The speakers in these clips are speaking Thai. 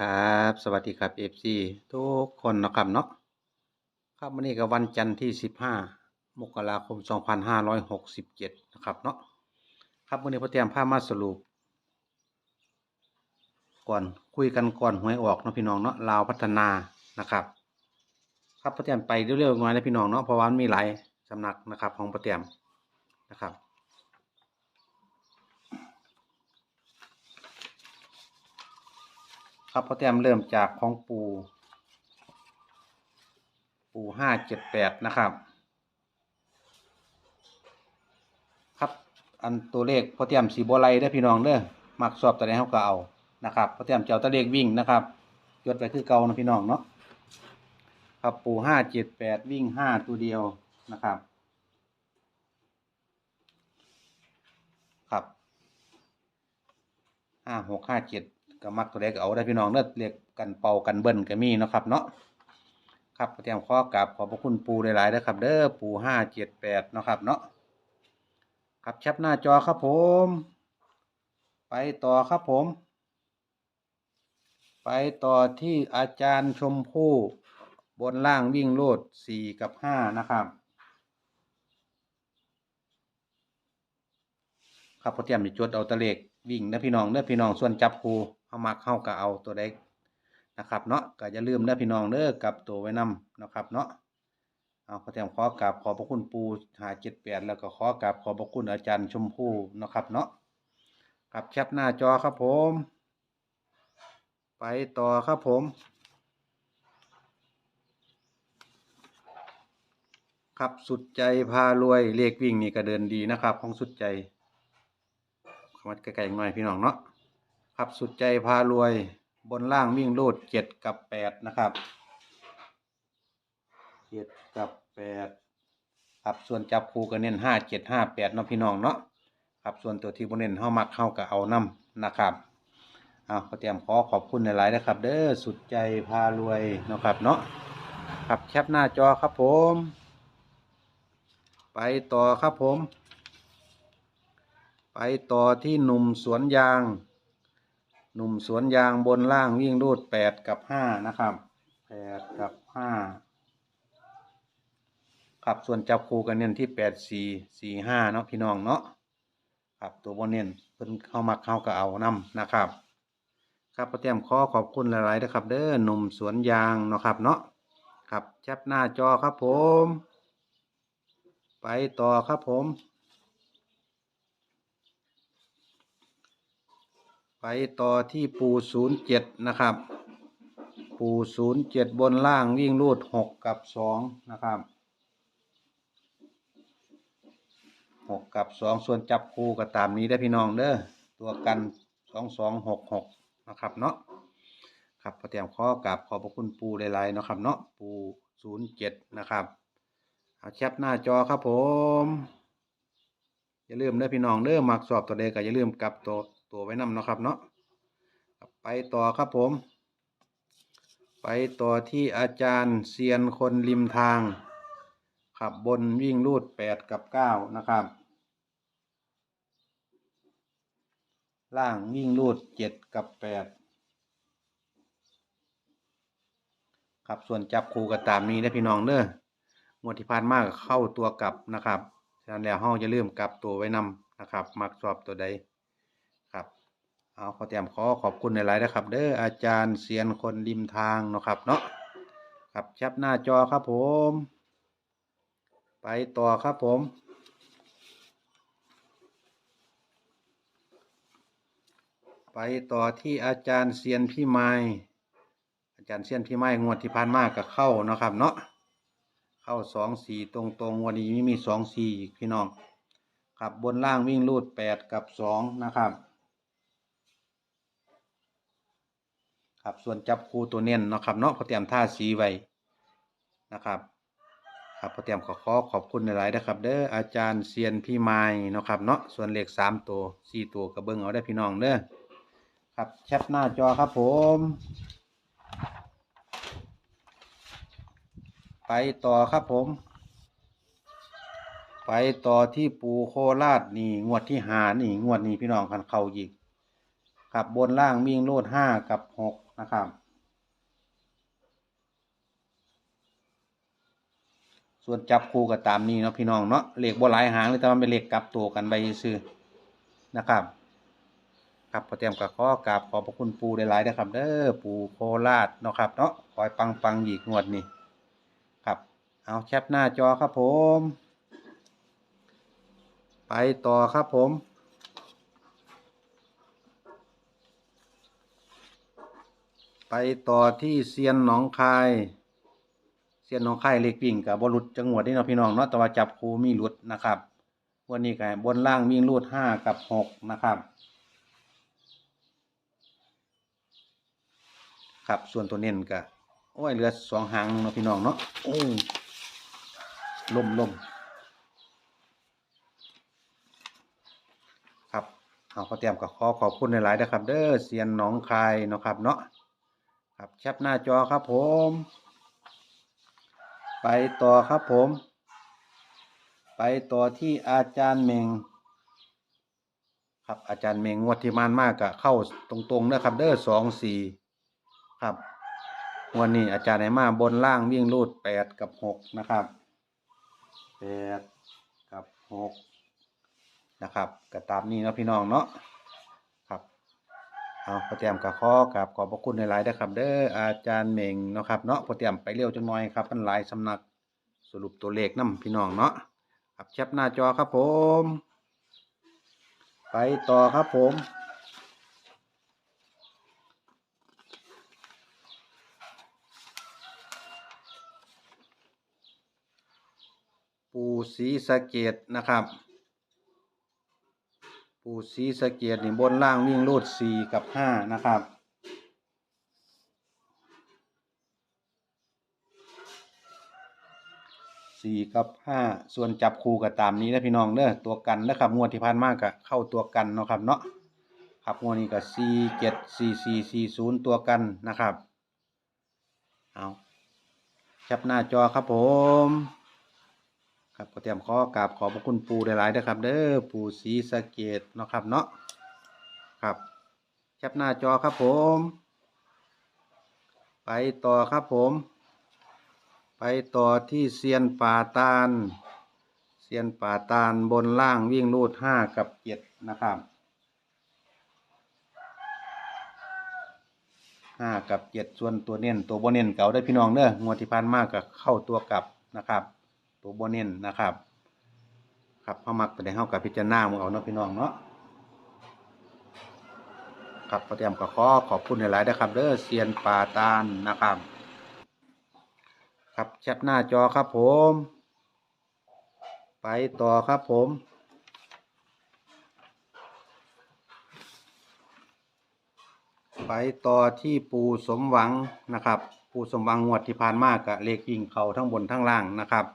ครับ สวัสดีครับ FC ทุกคนนะครับเนาะครับวันนี้ก็วันจันทร์ที่ 15 มกราคม 2567 นะครับเนาะครับวันนี้พอเตรียมผ้ามาสรุป ก่อนคุยกันก่อนหวยออกเนาะพี่น้องเนาะลาวพัฒนานะครับ ครับพอเตรียมไปเร็วๆหน่อยนะพี่น้องเนาะเพราะว่ามันมีหลายสำนักนะครับของพอเตรียมนะครับ ครับพ่อแต้มเริ่มจากของปู ปูห้าเจ็ดแปดนะครับ ครับอันตัวเลขพ่อแต้มสีบัวไลได้พี่น้องเด้อมักสอบตัวไหนเขาก็เอานะครับพ่อแต้มเจะเอาตัวเลขวิ่งนะครับยศไปคือเก่านะพี่น้องเนาะครับปูห้าเจ็ดแปดวิ่งห้าตัวเดียวนะครับครับห้าหกห้าเจ็ด ก็มักตัวเล็กเอาได้พี่น้องเลือเรียกกันเป่ากันเบิ้ลก็มีเนาะครับเนาะครับเตรียมข้อกราบขอบพระคุณปูหลายๆนะครับ เด้อปูห้าเจ็ดแปดนะครับเนาะครับแชปหน้าจอครับผม ไปต่อครับผม ไปต่อที่อาจารย์ชมพู่บนล่างวิ่งโลดสี่กับห้านะครับครับพอเตรียมจะจดเอาตะเลขวิ่งนะพี่น้องเด้อพี่น้องส่วนจับคูามักเข้าก็เอาตัวใดนะครับเนาะก็อย่าลืมเด้พี่น้องเด้อกับตัวไว้นำนะครับเนาะเอาพอเตรียมขอกราบขอบพระคุณปูหาเจ็ดแปดแล้วก็ขอกราบขอบพระคุณอาจารย์ชมพู่นะครับเนาะครับแคปหน้าจอครับผม ไปต่อครับผม ครับสุดใจพารวยเลขวิ่งนี่ก็เดินดีนะครับ ของสุดใจขมัดใกล้ๆหน่อยพี่น้องเนาะ ครับสุดใจพารวยบนล่างวิ่งโลดเจ็ดกับแปดนะครับเจ็ดกับแปดครับส่วนจับคู่ก็เน้นห้าเจ็ดห้าแปดเนาะพี่น้องเนาะครับส่วนตัวที่บนเน้นเฮามักเข้ากับเอาน้ำนะครับเอาก็เตรียมขอขอบคุณหลายๆนะครับ เด้อสุดใจพารวยนะครับเนาะครับแคปหน้าจอครับผม ไปต่อครับผม ไปต่อที่หนุ่มสวนยาง หนุ่มสวนยางบนล่างวิ่งรูดแปดกับห้านะครับแปดกับห้าครับส่วนจับคู่กันเน้นที่แปดสี่สี่ห้าเนาะพี่น้องเนาะครับตัวบนเน้นเพิ่นเข้ามาเข้าก็เอานํนะครับ ครับประเตรียมขอขอบคุณหลายๆนะครับ เด้อหนุ่มสวนยางเนาะครับเนาะครับแคปหน้าจอครับผม ไปต่อครับผม ไปต่อที่ปูศูนย์เจ็ดนะครับ ปูศูนย์เจ็ดบนล่างวิ่งรูดหกกับสองนะครับหกกับสองส่วนจับคู่ก็ตามนี้ได้พี่น้องเด้อตัวกันสองสองหกหกนะครับเนาะครับพอเตรียมข้อกราบขอบพระคุณปูหลายๆนะครับ เนาะปูศูนย์เจ็ดนะครับเอาแคปหน้าจอครับผม อย่าลืมเด้อพี่น้องเด้อมักสอบตัวใดก็อย่าลืมกลับตัว ตัวไว้นำเนาะครับเนาะไปต่อครับผม ไปต่อที่อาจารย์เซียนคนริมทาง ขับบนวิ่งรูดแปดกับเก้านะครับ ล่างวิ่งรูดเจ็ดกับแปดครับส่วนจับคู่ก็ตามนี้นะพี่น้องเด้องวดที่ผ่านมากเข้าตัวกลับนะครับฉะนั้นแล้วเฮาจะเริ่มกลับตัวไว้นำนะครับ มักสอบตัวใด เอาขอเตรียมขอขอบคุณในหลายๆนะครับ เด้ออาจารย์เสียนคนริมทางเนาะครับเนาะครับแคปหน้าจอครับผม ไปต่อครับผม ไปต่อที่อาจารย์เซียนพี่ไม้อาจารย์เซียนพี่ไม้งวดที่ผ่านมากก็เข้าเนาะครับ เนาะเข้าสองสี่ตรงตรงวันนี้มีสองสี่พี่น้อง ครับบนล่างวิ่งรูดแปดกับสองนะครับ ครับส่วนจับคู่ตัวเน้นเนาะครับเนาะพอเตรียมท่าสีไว้นะครับ ครับพอเตรียมขอขอขอบคุณหลายๆนะครับ เด้ออาจารย์เซียนพี่ไม้เนาะครับเนาะส่วนเลขสามตัวสี่ตัวกระเบื้องเอาได้พี่น้องเด้อครับแคปหน้าจอครับผม ไปต่อครับผม ไปต่อที่ปูโคราชนี่งวดที่หานี่งวดนี้พี่น้องคันเขาอีกครับบนล่างวิ่งรูดห้ากับหก นะครับ ส่วนจับคู่ก็ตามนี้เนาะพี่น้องเนาะเลขบ่หลายหางเลยแต่ว่าเป็นเลขกลับตัวกันไปซื้อนะครับ ครับพอเตรียมกับข้อกราบขอบพระคุณปูได้หลายนะครับ เด้อปูโคราชเนาะครับเนาะคอยปังปังๆอีกงวดนี้ครับ เอาแคปหน้าจอครับผม ไปต่อครับผม ไปต่อที่เซียนหนองคาย เซียนหนองคายเล็กวิ่งกับบรุษจังหวัดนี่เนาะพี่น้องเนาะแต่ว่าจับคูมีหลุดนะครับ วันนี้ก็บนล่างวิ่งรูดห้ากับหกนะครับ ครับส่วนตัวเน้นก็โอ้ยเหลือสองหางเนาะพี่น้องเนาะโอ้ลมลมครับเอาขอเตรียมกับขอขอบคุณหลายๆนะครับ เด้อเซียนหนองคายเนาะครับเนาะ ครับแคปหน้าจอครับผม ไปต่อครับผม ไปต่อที่อาจารย์เมงครับอาจารย์เมงงวดที่มานมากกะเข้าตรงๆนะครับ เด้อสองสี่ครับวันนี้อาจารย์ไหนมาบนล่างวิ่งรูดแปดกับหกนะครับแปดกับหกนะครับก็ตามนี้นะพี่น้องเนาะ เอาพอเตรียมกับข้อกับขอบพระคุณในหลายนะครับ เด้ออาจารย์เมงเนาะครับเนาะพอเตรียมไปเร็วจังหน่อยครับมันหลายสำนักสรุปตัวเลขนํพี่น้องเนาะครับแคปหน้าจอครับผม ไปต่อครับผมปูสีสะเกตนะครับ ปูสีสะเกตนี่บนล่างวิ่งรูดสี่กับห้านะครับ สี่กับห้าส่วนจับคู่กับตามนี้นะพี่น้องเด้อตัวกันนะครับงวดที่ผ่านมากกะเข้าตัวกันเนาะครับเนาะครับงวดนี้ก็สี่เจ็ดสี่สี่สี่ศูนย์ตัวกันนะครับ เอาจับหน้าจอครับผม ครับก็เตรียมขอกราบขอบพระคุณปูหลายๆนะครับ เด้อปูสีสะเกตเนาะครับเนาะครับแคปหน้าจอครับผม ไปต่อครับผม ไปต่อที่เซียนป่าตาลเซียนป่าตาลบนล่างวิ่งรูดห้ากับเจ็ดนะครับห้ากับเจ็ดส่วนตัวเน้นตัวบนเน้นเก่าได้พี่น้องเด้องวดที่ผ่านมากก็เข้าตัวกลับนะครับ ตัวบนเน้นนะครับ ครับพอมักไปได้เข้ากับพิจารณามึงเอาเนาะพี่น้องเนาะครับพอเตรียมกับขอขอบคุณหลายๆนะครับเด้อเซียนป่าตาลนะครับ ครับแคปหน้าจอครับผม ไปต่อครับผมไปต่อที่ปูสมหวังนะครับ ปูสมหวังงวดที่ผ่านมากกะเลขวิ่งเขาทั้งบนทั้งล่างนะครับ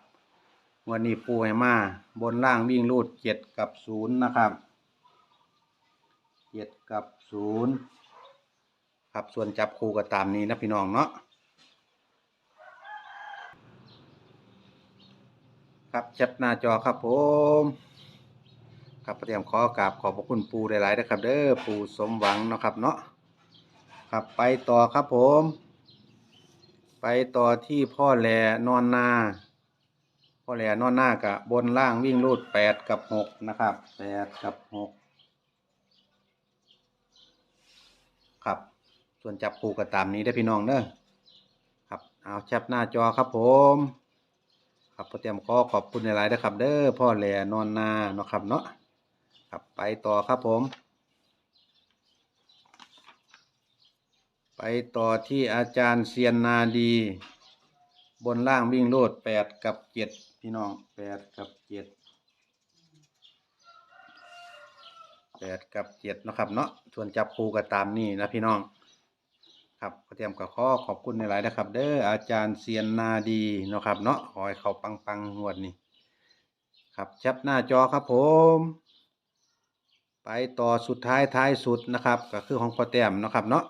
วันนี้ปูให้มาบนล่างวิ่งรูดเจ็ดกับศูนย์นะครับเจ็ดกับศูนย์ครับส่วนจับคู่ก็ตามนี้นะพี่น้องเนาะครับแชทหน้าจอครับผมครับเตรียมขอกราบขอบพระคุณปูหลายๆนะครับ เด้อปูสมหวังนะครับเนาะครับไปต่อครับผม ไปต่อที่พ่อแหล่นอนนา พ่อแหล่นอนหน้ากะบบนล่างวิ่งรูดแปดกับหกนะครับแปดกับหกครับ ส่วนจับปูก็ตามนี้ได้พี่น้องเด้อครับเอาแชทหน้าจอครับผมครับพอเตรียมขอขอบคุณหลายๆนะครับ เด้อพ่อแหล่นอนหน้าเนาะครับเนาะครับไปต่อครับผม ไปต่อที่อาจารย์เซียนนาดี บนล่างวิ่งโลดแปดกับเจ็ด พี่น้องแปดกับเจ็ดแปดกับเจ็ดนะครับ เนาะส่วนจับคู่ก็ตามนี่นะพี่น้อง ครับก็เตรียมกับข้อขอบคุณในหลายนะครับ เด้ออาจารย์เซียนนาดีนะครับ เนาะขอให้เขาปังปังๆงวดนี้ครับแชปหน้าจอครับผม ไปต่อสุดท้ายท้ายสุดนะครับ ก็คือของพ่อแต้มนะครับเนาะ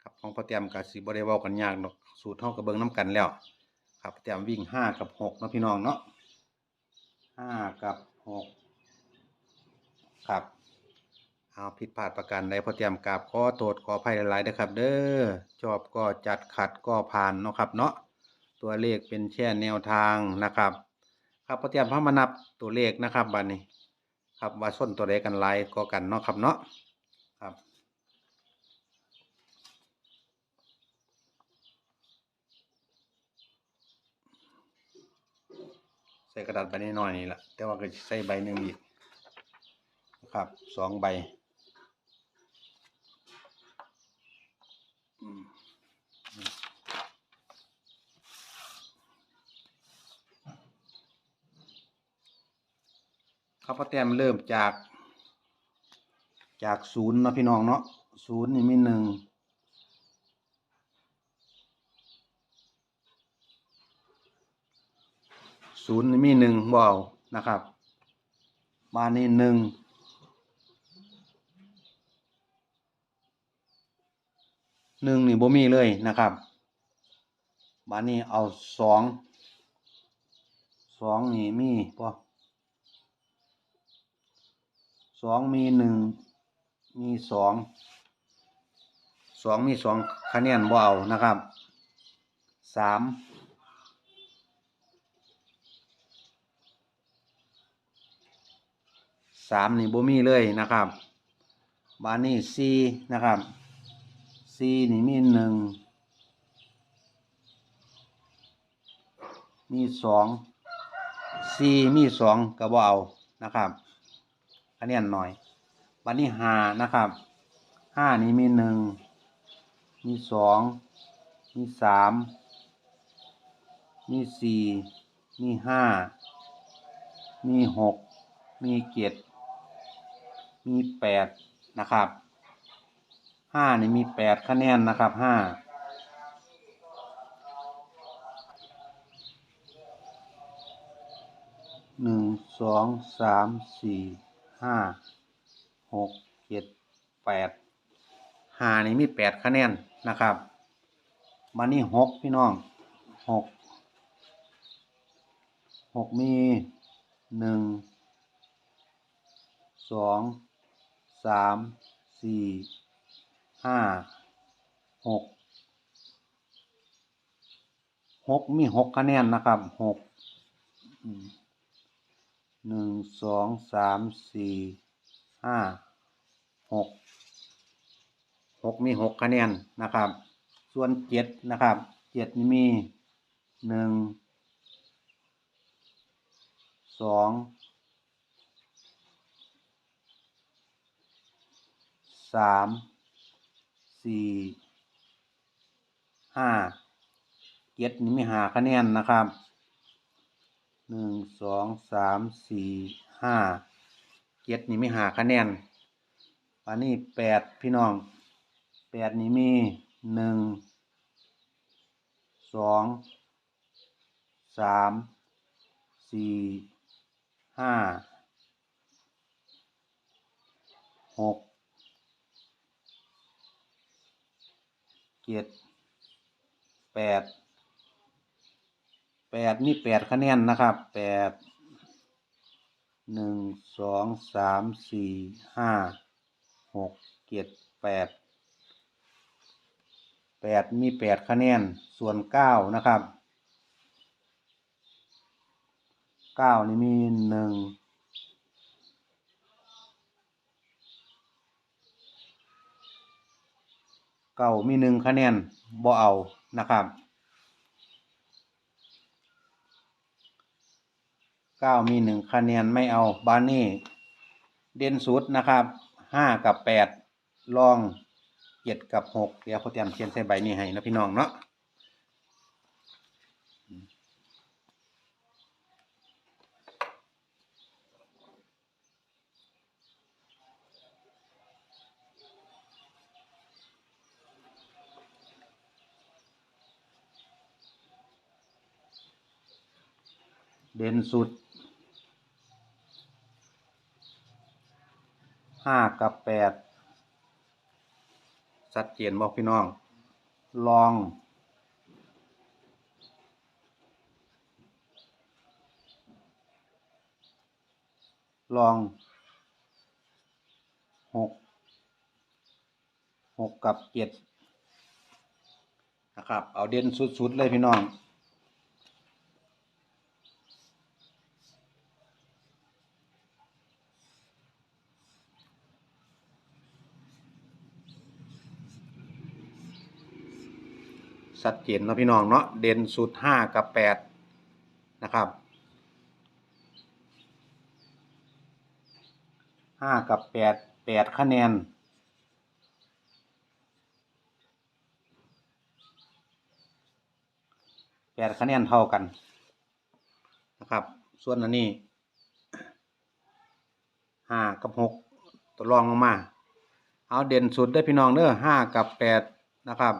ครับของพ่อแต้มกับสีบริวากันยากเนาะสูตรเท่ากับเบิ้งน้ำกันแล้ว ครับพ่อแต้มวิ่งห้ากับหกนะพี่น้องเนาะห้ากับหกครับเอาผิดพลาดประการใดพอเตรียมกราบขอโทษขออภัยหลายๆนะครับ เด้อชอบก็จัดขัดก็ผ่านเนาะครับเนาะตัวเลขเป็นแค่แนวทางนะครับ ครับพอเตรียมพามานับตัวเลขนะครับบัดนี้ ครับว่าส้นตัวใดกันหลายก็กันเนาะครับเนาะครับ ใส่กระดาษใบน้อยๆนี่แหละแต่ว่าก็ใส่ใบหนึ่งอีกนะครับสองใบอืมครับพ่อแต้มเริ่มจาก จากศูนย์นะพี่น้องเนาะศูนย์นี่มีหนึ่ง ศูนย์มีหนึ่งบ่เอานะครับ มานี่หนึ่งหนึ่งนี่บ่มีเลยนะครับ มานี่เอาสองสองนี่มีป่สองมีหนึ่งมีสองสองมีสองคะแนนบ่เอานะครับสาม สามนี่บ่มีเลยนะครับ บานี่สี่นะครับสี่นี่มีหนึ่งมีสองสี่มีสองก็บ่เอานะครับคะแนนหน่อยบานี่ห้านะครับห้านี่มีหนึ่งมีสองมีสามมีสี่มีห้ามีหกมีเจ็ด มีแปดนะครับห้านี่มีแปดคะแนนนะครับห้าหนึ่งสองสามสี่ห้าหกเจ็ดแปดห้านี่มีแปดคะแนนนะครับมานี่หกพี่น้องหกหกมีหนึ่งสอง สามสี่ห้าหกหกมีหกคะแนนนะครับหกหนึ่งสองสามสี่ห้าหกหกมีหกคะแนนนะครับ ส่วนเจ็ดนะครับเจ็ดมีหนึ่งสอง สามสี่ห้าเจ็ดนี่มีหาคะแนนนะครับหนึ่งสองสามสี่ห้าเจ็ดนี่มีหาคะแนนอันนี้แปดพี่น้องแปดนี่มีหนึ่งสองสามสี่ห้าหก เจ็ดแปดแปดมีแปดคะแนนนะครับแปดหนึ่งสองสามสี่ห้าหกเจ็ดแปดแปดมีแปดคะแนนส่วนเก้านะครับเก้านี่มีหนึ่ง เก้ามีหนึ่งคะแนนบ่เอานะครับเก้ามีหนึ่งคะแนนไม่เอาบานี่เด่นสุดนะครับห้ากับแปดลองเจ็ดกับหกเดี๋ยวพ่อเตรียมเขียนใส่ใบนี้ให้นะพี่น้องเนาะ เด่นสุดห้ากับแปดชัดเจนบอกพี่น้อง ลองลองหกหกกับเจ็ดนะครับ เอาเด่นสุด ๆ เลยพี่น้อง ชัดเจนเนาะพี่น้องเนาะเด่นสุดห้ากับแปดนะครับห้ากับแปดแปดคะแนนแปดคะแนนเท่ากันนะครับ ส่วนอันนี้ห้ากับหกตัวรองลงมา เอาเด่นสุดได้พี่น้องเด้อห้ากับแปดนะครับ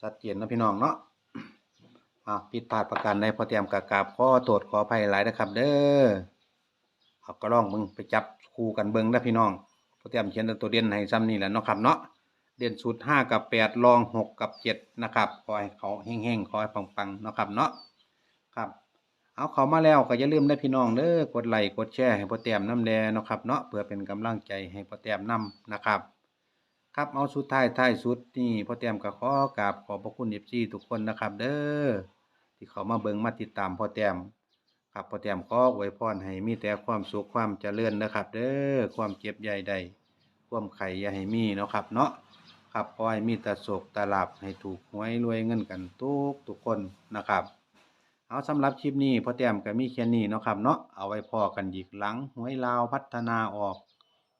ชัดเจนนะพี่น้องเนาะอ่าผิดพลาดประการใดพอเตรียมกากาบข้อโทษขออภัยหลายนะครับ เด้อเอาก็ลองมึงไปจับคู่กันเบิ้งนะพี่น้องพอเตรียมเขียนตัวเด่นให้ซ้ำนี่แหละเนาะครับเนาะเด่นสุดห้ากับแปดรองหกกับเจ็ดนะครับขอให้เขาเฮงๆขอให้ปังๆเนาะครับเนาะครับเอาเขามาแล้วก็อย่าลืมนะพี่น้องเด้อกดไลค์กดแชร์ให้พอแต้มน้ำแดเนาะครับเนาะเพื่อเป็นกำลังใจให้พอแต้มน้ำนะครับ ครับเอาสุดท้ายท้ายสุดนี่พ่อแต้มก็ขอกราบขอบพระคุณเอฟซีทุกคนนะครับ เด้อที่เขามาเบิ่งมาติดตามพ่อแต้มครับพ่อแต้มขออวยพรให้มีแต่ความสุขความเจริญนะครับ เด้อความเจ็บใหญ่ใดความไข่อย่าให้มีเนาะครับ เนาะครับขอให้มีแตาโศกตาลาบให้ถูกหวยรวยเงินกันทุกทุกคนนะครับ เอาสำหรับคลิปนี้พ่อแต้มก็มีแค่นี้เนาะครับเนาะเอาไว้พอกันอีกหลังหวยลาวพัฒนาออก